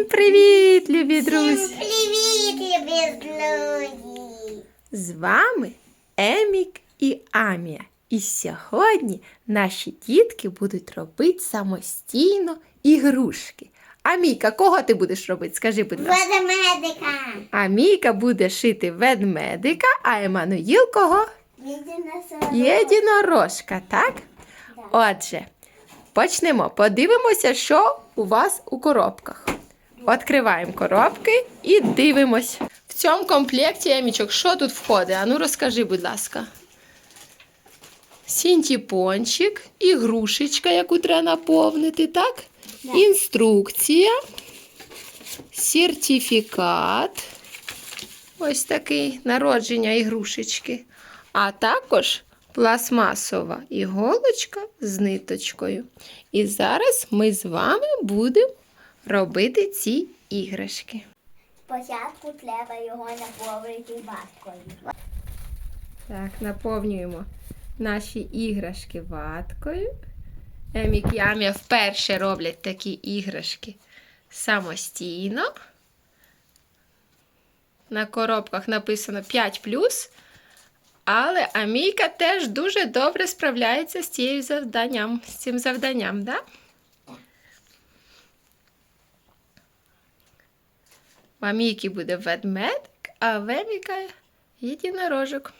Всім привіт, любі друзі! Привіт, любі друзі! З вами Емік і Амія. І сьогодні наші дітки будуть робити самостійно ігрушки. Амійка, кого ти будеш робити? Скажи, будь ласка. Ведмедика! Амійка буде шити ведмедика, а Еммануїл кого? Єдина собака. Єдинорожка, так? Отже, почнемо. Подивимося, що у вас у коробках. Відкриваємо коробки і дивимось. В цьому комплекті, Емічок, що тут входить? Ану розкажи, будь ласка. Сінтіпончик, ігрушечка, яку треба наповнити, так? Інструкція, сертифікат. Ось такий народження ігрушечки. А також пластмасова іголочка з ниточкою. І зараз ми з вами будемо робити ці іграшки. Спочатку треба його наповнити ваткою. Так, наповнюємо наші іграшки ваткою. Емік і вперше роблять такі іграшки самостійно. На коробках написано 5 але Амійка теж дуже добре справляється з цією завданням, з цим завданням, да? У буде ведмедик, а в Еміка єдинорожок.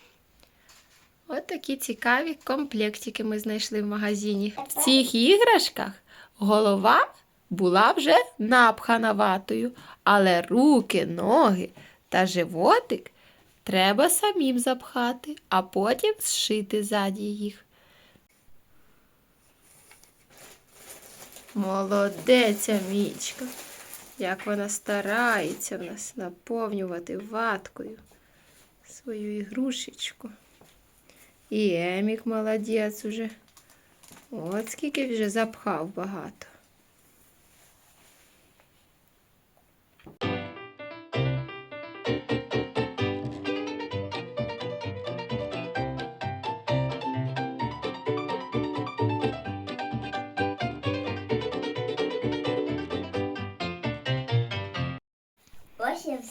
От такі цікаві комплектики ми знайшли в магазині. В цих іграшках голова була вже напхана ватою, але руки, ноги та животик треба самим запхати, а потім зшити ззаді їх. Молодець, Амічка. Як вона старається в нас наповнювати ваткою свою ігрушечку. І Емік молодець уже. От скільки вже запхав багато.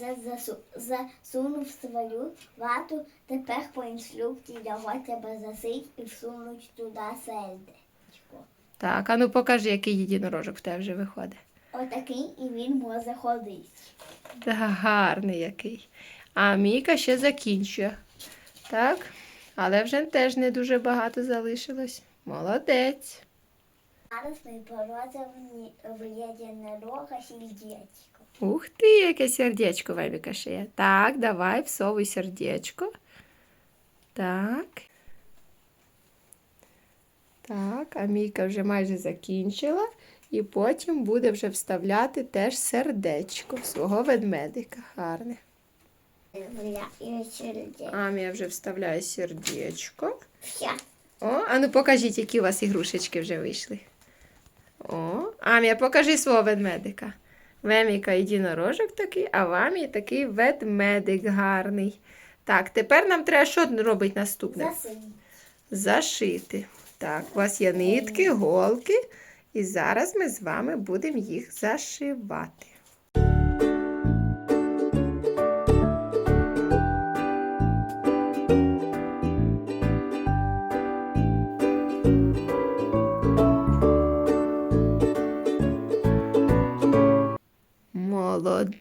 Я засу... засунув свою вату. Тепер по інструкції його треба засить і всунути туди сердечко. Так, а ну покажи, який єдинорожок в тебе вже виходить. Отакий і він може ходити. Та гарний який. А Міка ще закінчує. Так, але вже теж не дуже багато залишилось. Молодець. Єдинорога сердечко. Ух ти, яке сердечко в Еміка ще є. Так, давай, всовуй сердечко. Так. Так, а Мійка вже майже закінчила. І потім буде вже вставляти теж сердечко свого ведмедика. Гарне. Амія вже вставляє сердечко. Все. О, а ну покажіть, які у вас ігрушечки вже вийшли. О, Амія, покажи свого ведмедика. В Еміка єдинорожок такий, а в Амії такий ведмедик гарний. Так, тепер нам треба що робити наступне? Засунь. Зашити. Так, у вас є нитки, голки, і зараз ми з вами будемо їх зашивати.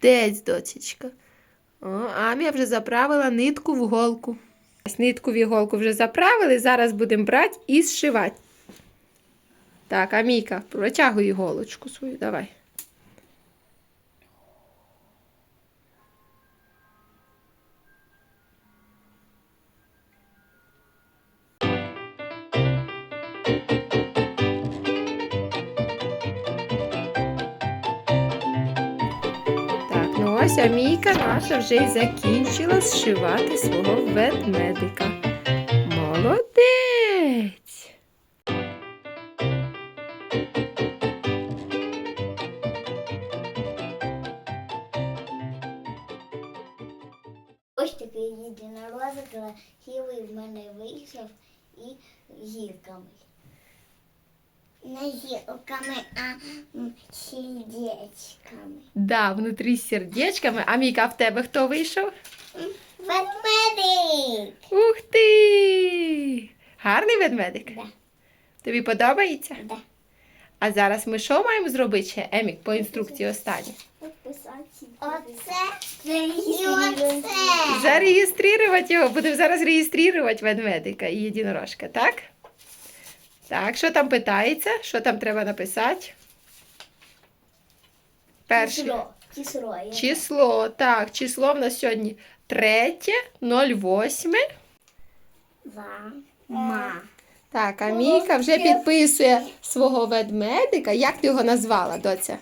Молодець, дочечка. О, Амія вже заправила нитку в голку. Нитку в іголку вже заправили, зараз будемо брати і зшивати. Так, Амійка, протягуй іголочку свою, давай. Ось Амійка наша вже й закінчила зшивати свого ведмедика. Молодець! Ось такий єдинорозик красивий в мене вийшов і гірками. Не гілками, а сердечками. Да, внутрі з сердечками. А Міка, в тебе хто вийшов? Ведмедик. Ух ти! Гарний ведмедик. Да, Тобі подобається? да. А зараз ми що маємо зробити ще, Емік, по інструкції останній? Оце і оце. Зареєструвати його. Будемо зараз реєструвати ведмедика і єдинорожка, так? Так, що там питається? Що там треба написати? Перше. Число. Число. Так, число в нас сьогодні 3, 08. Два. Ма. Так, а Міка вже підписує свого ведмедика. Як ти його назвала, доця?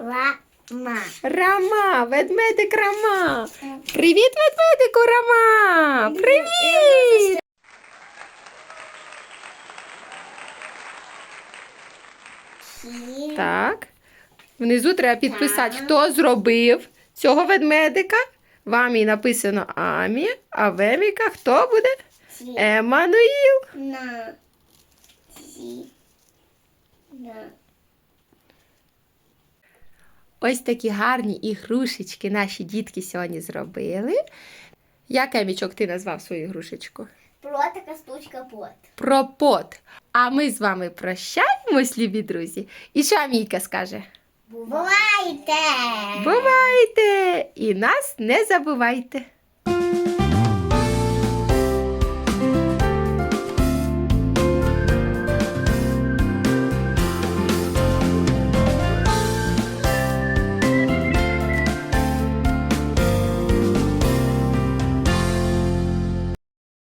Ла-ма. Рама, ведмедик Рама. Привіт, ведмедику Рама! Привіт! Так. Внизу треба підписати, хто зробив цього ведмедика. В Амі написано Амі, а в Еміка хто буде? Сі. Еммануїл. На. На. Ось такі гарні ігрушечки наші дітки сьогодні зробили. Як Емічок ти назвав свою ігрушечку? Плотика, пот. Про пот. А ми з вами прощаємось, любі друзі. І що Амійка скаже? Бувайте! Бувайте! І нас не забувайте!